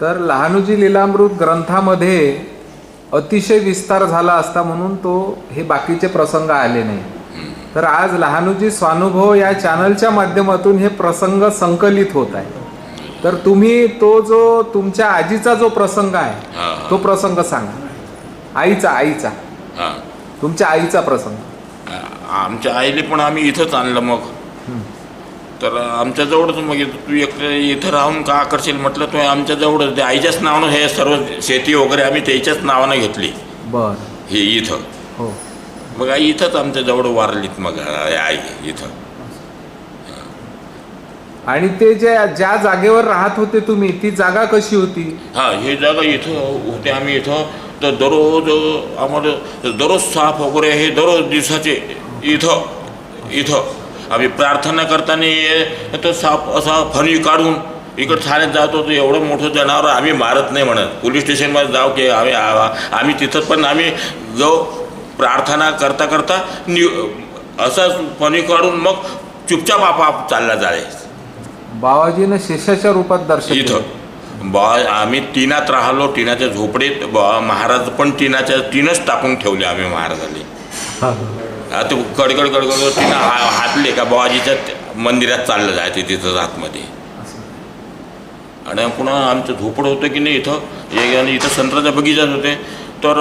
तर लहानुजी लीलामृत ग्रंथामध्ये अतिशय विस्तार झाला असता म्हणून तो हे बाकीचे प्रसंग आले नाही. तर आज लहानुजी स्वानुभव या चॅनलच्या माध्यमातून हे प्रसंग संकलित होत आहे. तर तुम्ही तो जो तुमच्या आजीचा जो प्रसंग आहे. तो प्रसंग सांगा. आईचा आईचा. तुमच्या आईचा प्रसंग. आमच्या आईले पण आम्ही इथंच आणलं मग. तर आमच्या जवळच मग तू एक इथं राहून का करशील म्हटलं तू आमच्या जवळच ते आईच्याच नावानं हे सर्व शेती वगैरे आम्ही त्याच्याच नावानं घेतली. बर. हे इथं. हो. मग आई इथंच आमच्या जवळ वारलीत मग आई इथं. आणि ते ज्या ज्या जागेवर राहत होते तुम्ही ती जागा कशी होती? हा हे जागा इथं होते आम्ही इथं. तर दररोज आम्हाला दररोज साफ वगैरे हे दररोज दिवसाचे इथं इथं. आम्ही प्रार्थना करताना हे तर साप असा फणी काढून इकडं ठाण्यात जात होतो एवढं मोठं जनावर आम्ही मारत नाही म्हणत. पोलीस स्टेशनमध्ये जाऊ की आम्ही आम्ही तिथं पण आम्ही जो प्रार्थना करता करता नि असा फणी काढून मग चुपचाप आपाप चालला जाय. बाबाजीनं शेषाच्या रूपात दर्शन. इथं. बा आम्ही तिनात राहिलो टिनाच्या झोपडीत महाराज पण टिनाच्या टीनच टाकून ठेवले आम्ही महाराजांनी. हा, हा. आता कडकड कडकड हा हातले का बाबाजीच्या मंदिरात चाललं जायचं तिथं आतमध्ये आणि पुन्हा आमचं झोपड होतं की नाही इथं? एक आणि इथं संत्र्याचा बगीचाच होते. तर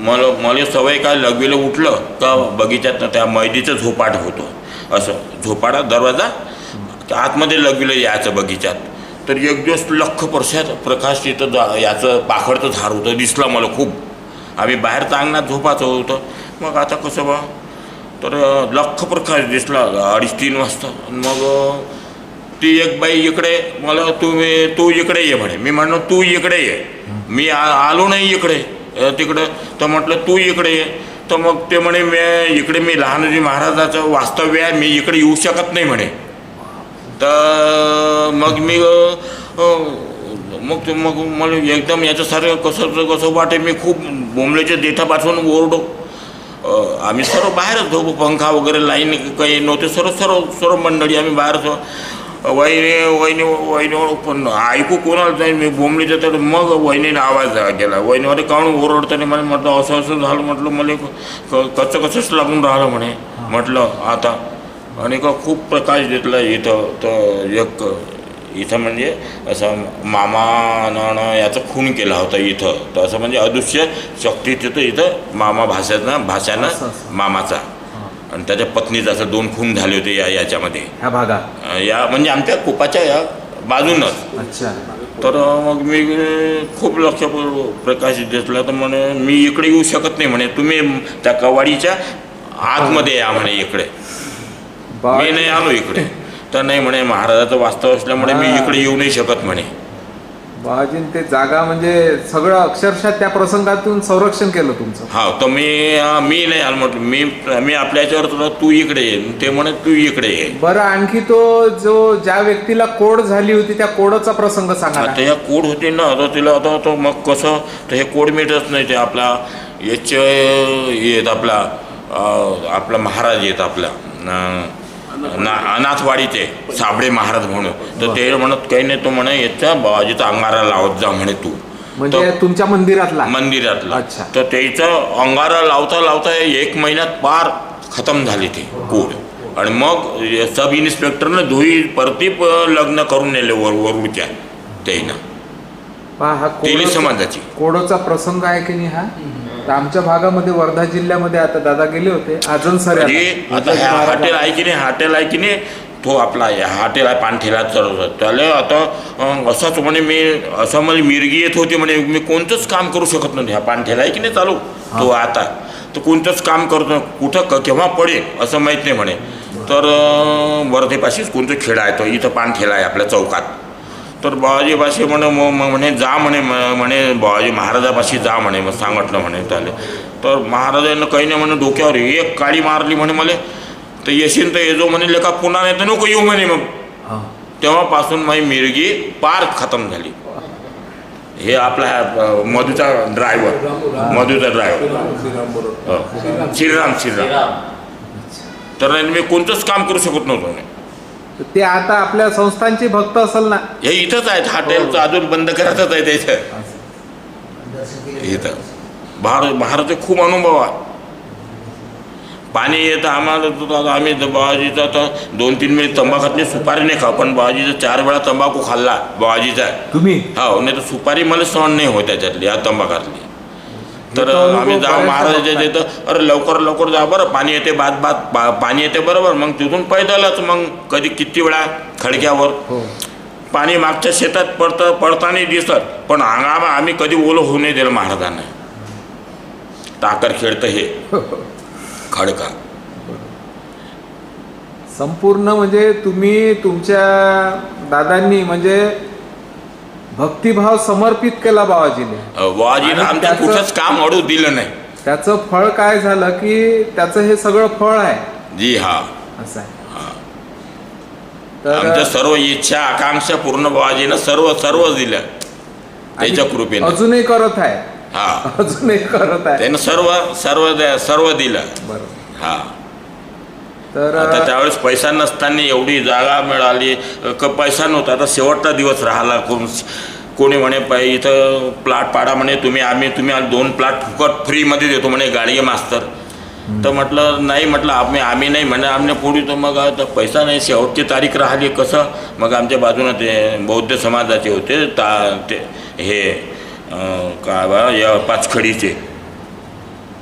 मला मला सवय काय लगवीला उठलं का बगीचात त्या मैदीचं झोपाट होतं. असं झोपाडा दरवाजा त्या आतमध्ये लगवीला यायचं बगीच्यात. तर एक दिवस लख प्रशात प्रकाश तिथं जा याचं पाखडचं झाड होतं दिसलं मला खूप. आम्ही बाहेर अंगणात झोपाचं होतं. मग आता कसं बा? तर लख प्रकाश दिसला. अडीच तीन वाजता. मग ती एक बाई इकडे मला तुम्ही तू इकडे ये म्हणे. मी म्हणलो तू इकडे ये. मी आ आलो नाही इकडे तिकडं. तर म्हटलं तू इकडे ये. तर मग ते म्हणे मी इकडे मी लहानजी महाराजाचं वास्तव्य आहे. मी इकडे येऊ शकत नाही म्हणे. तर मग मी मग ते- मग मला एकदम याच्यासारखं कसं कसं वाटे. मी खूप बोंबल्याच्या देठापासून ओरडो. आम्ही सर्व बाहेरच झोपू पंखा वगैरे लाईन काही नव्हते. सर्व सर्व सर्व मंडळी आम्ही बाहेर झो वहिनी वहिनी वहिनी पण ऐकू कोणाला जाईल मी बोंबलीचं तर मग वहिनीने आवाज केला वहिनीमध्ये काढून ओरडताना मला म्हटलं असं असं झालं म्हटलं मला क- कसं कसंच लागून राहिलं म्हणे. म्हटलं आता. आणि का खूप प्रकाश घेतला इथं. तर एक इथं म्हणजे असं मामानं याचा खून केला होता इथं. तर असं म्हणजे अदृश्य शक्ती तिथं इथं मामा भाषेनं भाषानं. मामाचा. आणि त्याच्या पत्नीचा असं दोन खून झाले होते या याच्यामध्ये. ह्या भागात? या म्हणजे आमच्या कुपाच्या या बाजूनच. अच्छा. तर मग मी खूप लक्ष प्रकाश घेतला तर म्हणे मी इकडे येऊ शकत नाही म्हणे. तुम्ही त्या कवाडीच्या आतमध्ये या म्हणे इकडे. मी नाही आलो इकडे. तर नाही म्हणे महाराजाचं वास्तव असल्यामुळे मी इकडे येऊ नाही शकत म्हणे. बाबाजीन ते जागा म्हणजे सगळं अक्षरशः त्या प्रसंगातून संरक्षण केलं तुमचं. हा तर मी मी नाही आलो म्हटलं. मी मी आपल्या याच्यावर तुला तू इकडे ये. ते म्हणे तू इकडे ये. बरं आणखी तो जो ज्या व्यक्तीला कोड झाली होती त्या कोडचा प्रसंग सांगा. आता ह्या कोड होते ना आता तिला आता तो मग कसं तर हे कोड मिळतच नाही ते आपला याचे येत आपला आपला महाराज येत आपला. ना अनाथवाडीचे साबळे महाराज म्हणून. तर ते म्हणत काही नाही तो म्हणे याच्या बाबाजीचा अंगारा लावत जा म्हणे तू. म्हणजे तुमच्या मंदिरातला? मंदिरातला. अच्छा. तर त्याचं अंगारा लावता लावता एक महिन्यात पार खतम झाली ती कोड. आणि मग सब इन्स्पेक्टरनं धुई परतीप लग्न करून नेले वर त्याईनं. पहा, हा तेली समाजाची. कोडोचा प्रसंग आहे की नाही हा? तर आमच्या भागामध्ये वर्धा जिल्ह्यामध्ये आता दादा गेले होते. अजून सर म्हणजे आता ह्या हॉटेल आहे की नाही? हॉटेल आहे की नाही? तो आपला आहे, हॉटेल आहे पानठेला चढवत त्याला आता असंच म्हणे मी असं म्हणजे मिरगी येत होती म्हणे. मी कोणतंच काम करू शकत नव्हते. ह्या पानठेला आहे की नाही चालू? तो आता. तर कोणतंच काम करतो कुठं क- केव्हा पडेल असं माहीत नाही म्हणे. तर वर्धेपाशीच कोणतं खेळ आहे तो? इथं पानठेला आहे आपल्या चौकात. तर बाबाजी पाशी म्हणे मग मग म्हणे जा म्हणे म्हणे बाबाजी महाराजापाशी जा म्हणे मग सांगितलं म्हणे त्याला. तर महाराजांना काही नाही म्हणे डोक्यावर एक काळी मारली म्हणे मला. तर येशील तर येजो म्हणे लेका पुन्हा नाही तर नको येऊ म्हणे मग. तेव्हापासून माझी मिरगी पार खतम झाली. हे आपला मधूचा ड्रायव्हर मधूचा ड्रायव्हर श्रीराम श्रीराम तर मी कोणतंच काम करू शकत नव्हतो ते आता आपल्या संस्थांचे भक्त असेल ना. हे इथंच आहेत हॉटेलचं अजून बंद करायचंच आहे त्याचं इथं. बाहेर बाहेरचे खूप अनुभव आहे. पाणी येतं आम्हाला आम्ही बाबाजीचा तर दोन तीन मिनिट तंबाखातली सुपारी नाही खा पण बाबाजीचा चार वेळा तंबाखू खाल्ला बाबाजीचा तुम्ही? हो नाही तर सुपारी मला सहन नाही होत त्याच्यातली या तंबाखातली. तर आम्ही जाऊ महाराजाच्या. तिथं अरे लवकर लवकर जा बरं पाणी येते बाद बाद पा- पाणी येते बरोबर मग तिथून पैदलच मग कधी किती वेळा खडक्यावर. हो. पाणी मागच्या शेतात पडतं पडताना दिसत पण अंगा आम्ही कधी ओलं होऊ नाही दिलं महाराजांना. टाकर खेळतं हे. खडका. संपूर्ण म्हणजे तुम्ही तुमच्या दादांनी म्हणजे भक्तिभाव समर्पित केला बाबाजीने. बुवाजीनं आणि आमचं त्याचं- कुठंच काम अडू दिलं नाही. त्याचं फळ काय झालं की त्याचं हे सगळं फळ आहे. जी हा. असं आहे. आमच्या तर सर्व इच्छा आकांक्षा पूर्ण बुवाजीनं सर्व सर्व दिलं त्याच्या कृपेने. अजूनही करत आहे. हा. अजूनही करत आहे. त्यानं सर्व सर्व सर्व दिलं. बरोबर. हा. तर आता त्यावेळेस पैसा नसताना एवढी जागा मिळाली. क पैसा नव्हता. आता शेवटचा दिवस राहिला. कोण कोणी म्हणे पै इथं प्लॉट पाडा म्हणे तुम्ही आम्ही तुम्ही आज दोन प्लॉट फुकट फ्रीमध्ये देतो म्हणे गाडगे मास्तर. तर म्हटलं नाही म्हटलं आम्ही आम्ही नाही म्हणे आम्ही पुढे तर मग आता पैसा नाही. शेवटची तारीख राहिली कसं? मग आमच्या बाजूनं ते बौद्ध समाजाचे होते ता ते हे काय बा या पाचखडीचे.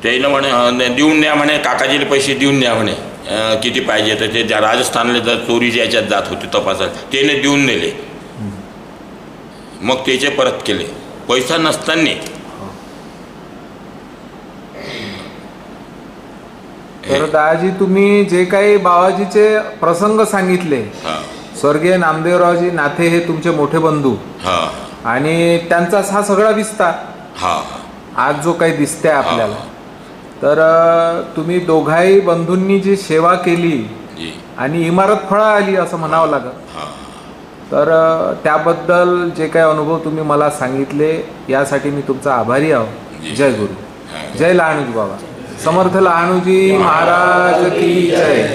त्याला म्हणे देऊन द्या म्हणे काकाजीला पैसे देऊन द्या म्हणे. किती पाहिजे तर ते ज्या राजस्थानला जर चोरीच्या याच्यात जात होते तपासात त्याने देऊन नेले. मग त्याचे परत केले. पैसा नसताना. तर दादाजी तुम्ही जे काही बाबाजीचे प्रसंग सांगितले स्वर्गीय नामदेवरावजी नाथे हे तुमचे मोठे बंधू. हां. आणि त्यांचाच हा सगळा विस्तार. हां. आज जो काही दिसतंय आपल्याला. तर तुम्ही दोघाही बंधूंनी जी सेवा केली आणि इमारत फळा आली असं म्हणावं लागत तर त्याबद्दल जे काही अनुभव तुम्ही मला सांगितले यासाठी मी तुमचा आभारी आहो. जय गुरु. जय लहानूजी बाबा. समर्थ लहानूजी महाराज की जय.